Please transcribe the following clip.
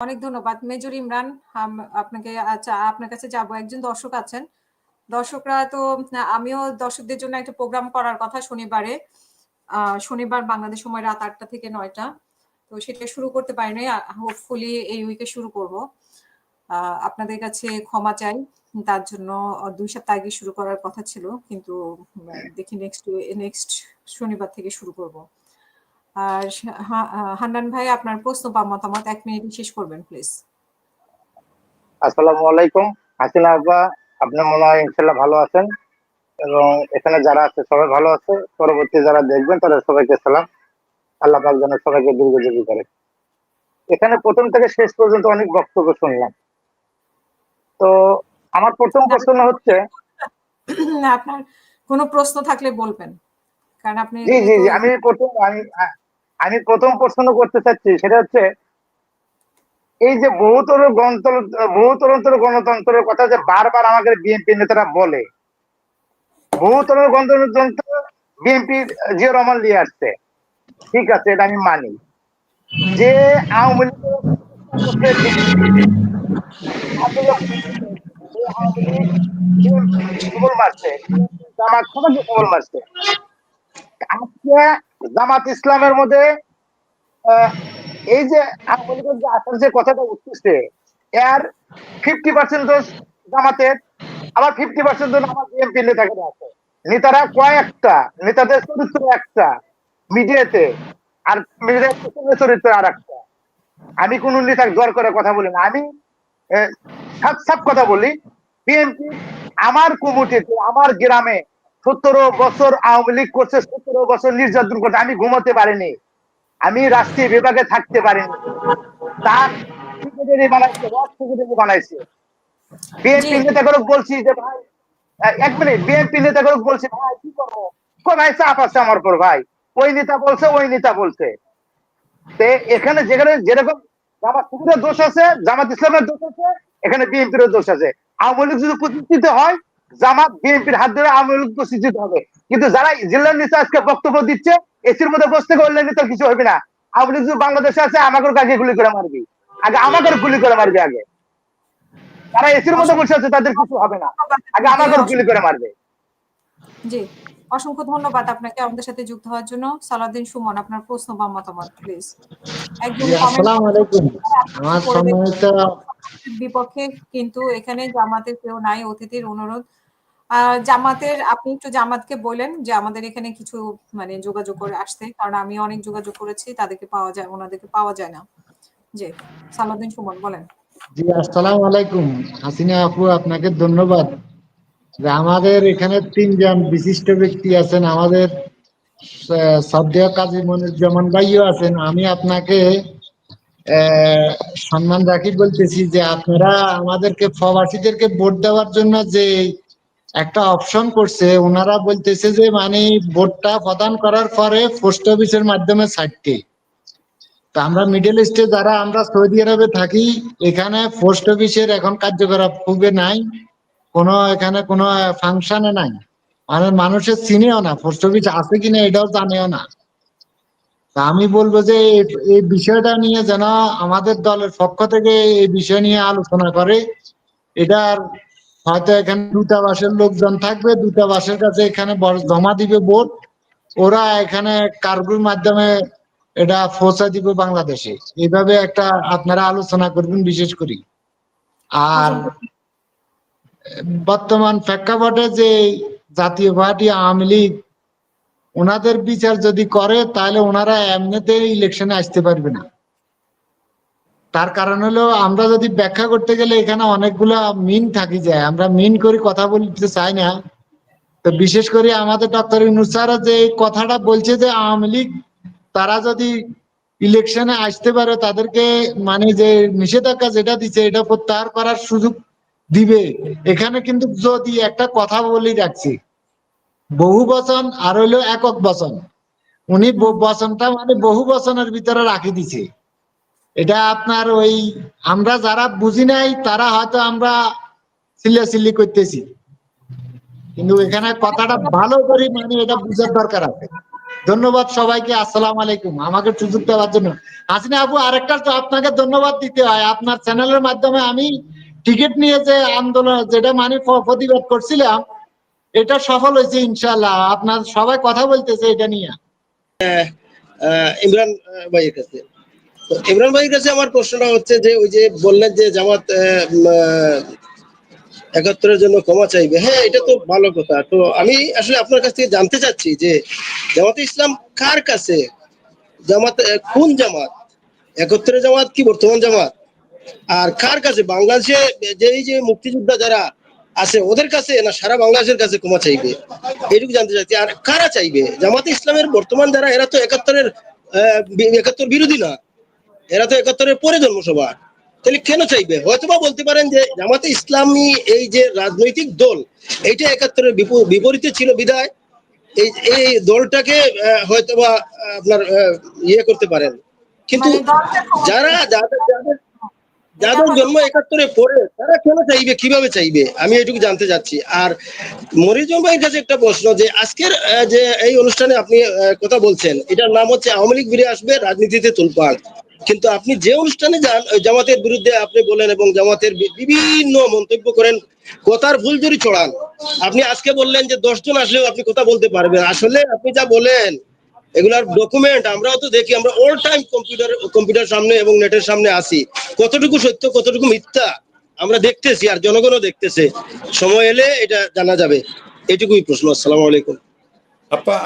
অনেক ধন্যবাদ। মেজর ইমরান আপনাকে আচ্ছা আপনার কাছে যাব। একজন দর্শক আছেন। দর্শকরা তো, আমিও দর্শকদের জন্য একটা প্রোগ্রাম করার কথা শনিবারে। শনিবার বাংলাদেশ সময় রাত আটটা থেকে নয়টা। তো সেটা শুরু করতে পারিনি। হোপফুলি এই উইকে শুরু করব। আপনাদের কাছে ক্ষমা চাই। তার জন্য দুই সপ্তাহ আগে শুরু করার কথা ছিল। কিন্তু দেখি নেক্সট নেক্সট শনিবার থেকে শুরু করব। আর হান্নান ভাই আপনার প্রশ্ন বা মতামত এক মিনিট শেষ করবেন প্লিজ আসসালামু আলাইকুম। হাসিনা আপা আপনি মনে হয় ইনশাল্লাহ ভালো আছেন এবং এখানে যারা আছে সবাই ভালো আছে। পরবর্তী যারা দেখবেন তাদের সবাইকে সালাম। আল্লাহ পাক যেন সবাইকে দীর্ঘজীবী করে। এখানে প্রথম থেকে শেষ পর্যন্ত অনেক বক্তব্য শুনলাম। তো আমার প্রথম প্রশ্ন হচ্ছে আপনার কোনো প্রশ্ন থাকলে বলবেন। কারণ আপনি জি জি আমি প্রথম আমি আমি প্রথম প্রশ্ন করতে চাচ্ছি সেটা হচ্ছে এই যে বহুতর গণতন্ত্র বহুতরন্তর গণতন্ত্রের কথা যে বারবার আমাদের বিএনপি নেতারা বলে বহুতর গণতন্ত্র বিএনপি জিয়া রহমান নিয়ে আসছে ঠিক আছে এটা আমি মানি যে আওয়ামী লীগ মারছে জামাত সবাইকে মারছে আজকে জামাত ইসলামের মধ্যে এই যে আওয়ামী আসার যে কথাটা উঠতেছে, এর ফিফটি পার্সেন্ট জামাতের, আবার ফিফটি পার্সেন্ট দোষ আমার বিএনপি নেতাকে আছে। নেতারা কয়েকটা, নেতাদের চরিত্র একটা, মিডিয়াতে, আর মিডিয়ার চরিত্র আর একটা আমি কোন নেতাকে জোর করে কথা বলি না। আমি সাপ সাপ কথা বলি, বিএনপি আমার কমিটিতে, আমার গ্রামে সতেরো বছর আওয়ামী লীগ করছে সতেরো বছর নির্যাতন করছে আমি ঘুমাতে পারিনি। আমি রাষ্ট্রীয় বিভাগে থাকতে পারিনি। তার বানাইছে বানাইছে। বিএনপি জি। নেতাগুলো বলছি যে ভাই এক মিনিট বিএনপি নেতাগুলো বলছি ভাই কি করব? ভাই চাপ আছে আমার উপর ভাই। ওই নেতা বলছে ওই নেতা বলছে। তে এখানে যেখানে যেরকম জামাত শিবিরের দোষ আছে জামাত ইসলামের দোষ আছে এখানে বিএনপির দোষ আছে। আওয়ামী লীগ যদি প্রতিষ্ঠিত হয় জামাত বিএনপির হাত ধরে আওয়ামী লীগ প্রতিষ্ঠিত হবে। কিন্তু যারা জেলার নিচে আজকে বক্তব্য দিচ্ছে, এসির মধ্যে বসতে গেলে নিতে কিছু হবে না। আওয়ামী লীগ বাংলাদেশে আছে আমাকে আগে গুলি করে মারবি? আগে আমাকে গুলি করে মারবি আগে। তারা এসির মধ্যে বসে আছে, তাদের কিছু হবে না। আগে আমাকে গুলি করে মারবে। জি। অসংখ্য ধন্যবাদ আপনাকে আমাদের সাথে যুক্ত হওয়ার জন্য। সালাউদ্দিন সুমন আপনার প্রশ্ন বা মতামত প্লিজ একদম আসসালামু আলাইকুম। আমার সম্মানিত বিপক্ষে কিন্তু এখানে জামাতের কেউ নাই অতিথির অনুরোধ। জামাতের আপনি একটু জামাতকে বলেন যে আমাদের এখানে কিছু মানে যোগাযোগ করে আসতে কারণ আমি অনেক যোগাযোগ করেছি তাদেরকে পাওয়া যায় ওনাদেরকে পাওয়া যায় না। জি সালাউদ্দিন সুমন বলেন। জি আসসালামু আলাইকুম। হাসিনা আপু আপনাকে ধন্যবাদ। যে আমাদের এখানে তিনজন বিশিষ্ট ব্যক্তি আছেন, আমাদের শ্রদ্ধেয় কাজী মনিরুজ্জামান ভাইও আছেন। আমি আপনাকে সম্মান রাখি, বলতেছি যে আপনারা আমাদেরকে, প্রবাসীদেরকে ভোট দেওয়ার জন্য যে একটা অপশন করছে, ওনারা বলতেছে যে মানে ভোটটা প্রদান করার পরে পোস্ট অফিসের মাধ্যমে ছাড়তে তা আমরা মিডল ইস্টে যারা, আমরা সৌদি আরবে থাকি, এখানে পোস্ট অফিসের এখন কার্যকলাপ খুবই নাই। কোনো এখানে কোনো ফাংশনে নাই। মানে মানুষের চিনেও না পোস্ট অফিস আছে কিনা এটাও জানেও না। আমি বলব যে এই- বিষয়টা নিয়ে যেন আমাদের দলের পক্ষ থেকে এই বিষয় নিয়ে আলোচনা করে। এটার হয়তো এখানে দূতাবাসের লোকজন থাকবে, দূতাবাসের কাছে এখানে জমা দিবে ভোট। ওরা এখানে কার্গুর মাধ্যমে এটা পৌঁছা দিবে বাংলাদেশে। এইভাবে একটা আপনারা আলোচনা করবেন বিশেষ করি। আর বর্তমান প্রেক্ষাপটে যে জাতীয় পার্টি আওয়ামী লীগ, ওনাদের বিচার যদি করে, তাহলে ওনারা এমনিতেই ইলেকশনে আসতে পারবে না। তার কারণ হলো, আমরা যদি ব্যাখ্যা করতে গেলে এখানে অনেকগুলা মিন থাকি যায়। আমরা মিন করে কথা বলতে চাই না। তো বিশেষ করে আমাদের ডক্টর ইউনুস স্যার যে কথাটা বলছে যে আওয়ামী লীগ, তারা যদি ইলেকশনে আসতে পারে, তাদেরকে মানে যে নিষেধাজ্ঞা যেটা দিচ্ছে, এটা প্রত্যাহার করার সুযোগ দিবে। এখানে কিন্তু যদি একটা কথা বলি রাখছি বহু বচন আর হইল একক বচন। উনি বচনটা মানে বহু বচনের ভিতরে রাখি দিছে। এটা আপনার ওই আমরা যারা বুঝি নাই, তারা হয়তো আমরা সিল্লাসিল্লি করতেছি। কিন্তু এখানে কথাটা ভালো করে মানে এটা বুঝার দরকার আছে। ধন্যবাদ সবাইকে, আসসালামু আলাইকুম। আমাকে সুযোগ দেওয়ার জন্য। হাসিনা আপু, আরেকটা তো আপনাকে ধন্যবাদ দিতে হয়। আপনার চ্যানেলের মাধ্যমে আমি টিকিট নিয়ে যে আন্দোলন, যেটা মানে প্রতিবাদ করছিলাম, এটা সফল হয়েছে ইনশাল্লাহ আপনার সবাই কথা বলতেছে এটা নিয়ে। ইমরান ভাইয়ের কাছে। ইমরান ভাইয়ের কাছে আমার প্রশ্নটা হচ্ছে যে, ওই যে বললেন যে জামাত একাত্তরের জন্য ক্ষমা চাইবে। হ্যাঁ এটা তো ভালো কথা। তো আমি আসলে আপনার কাছ থেকে জানতে চাচ্ছি যে, জামাতে ইসলাম কার কাছে? জামাত কোন জামাত? একাত্তরের জামাত কি বর্তমান জামাত? আর কার কাছে? বাংলাদেশে যে এই যে মুক্তিযোদ্ধা যারা আছে ওদের কাছে না সারা বাংলাদেশের কাছে ক্ষমা চাইবে? এইটুকু জানতে চাচ্ছি আর কারা চাইবে? জামাতে ইসলামের বর্তমান যারা এরা তো একাত্তরের একাত্তর বিরোধী না। এরা তো একাত্তরের পরে জন্মসভা তাহলে কেন চাইবে? হয়তোবা বলতে পারেন যে জামাতে ইসলামী এই যে রাজনৈতিক দল এইটা একাত্তরের বিপরীতে ছিল বিদায়। এই এই দলটাকে হয়তোবা আপনার ইয়ে করতে পারেন। কিন্তু মানে যারা যাদের যাদের যাদের জন্ম একাত্তরে পরে তারা কেন চাইবে কীভাবে চাইবে? আমি এটুকু জানতে চাচ্ছি। আর মরিজম ভাইয়ের কাছে একটা প্রশ্ন যে আজকের যে এই অনুষ্ঠানে আপনি কথা বলছেন এটার নাম হচ্ছে আওয়ামী লীগ ফিরে আসবে রাজনীতিতে তুলপাড় কিন্তু আপনি যে অনুষ্ঠানে যান জামাতের বিরুদ্ধে আপনি বলেন এবং জামাতের বিভিন্ন মন্তব্য করেন কথার ভুল জুড়ি ছড়ান। আপনি আজকে বললেন যে দশজন আসলেও আপনি কথা বলতে পারবেন। আসলে আপনি যা বলেন এগুলার ডকুমেন্ট আমরাও তো দেখি, আমরা অল টাইম কম্পিউটার কম্পিউটার সামনে এবং নেটের সামনে আসি কতটুকু সত্য, কতটুকু মিথ্যা, আমরা দেখতেছি আর জনগণও দেখতেছে। সময় এলে এটা জানা যাবে। এটুকুই প্রশ্ন। আসসালামু আলাইকুম। আপা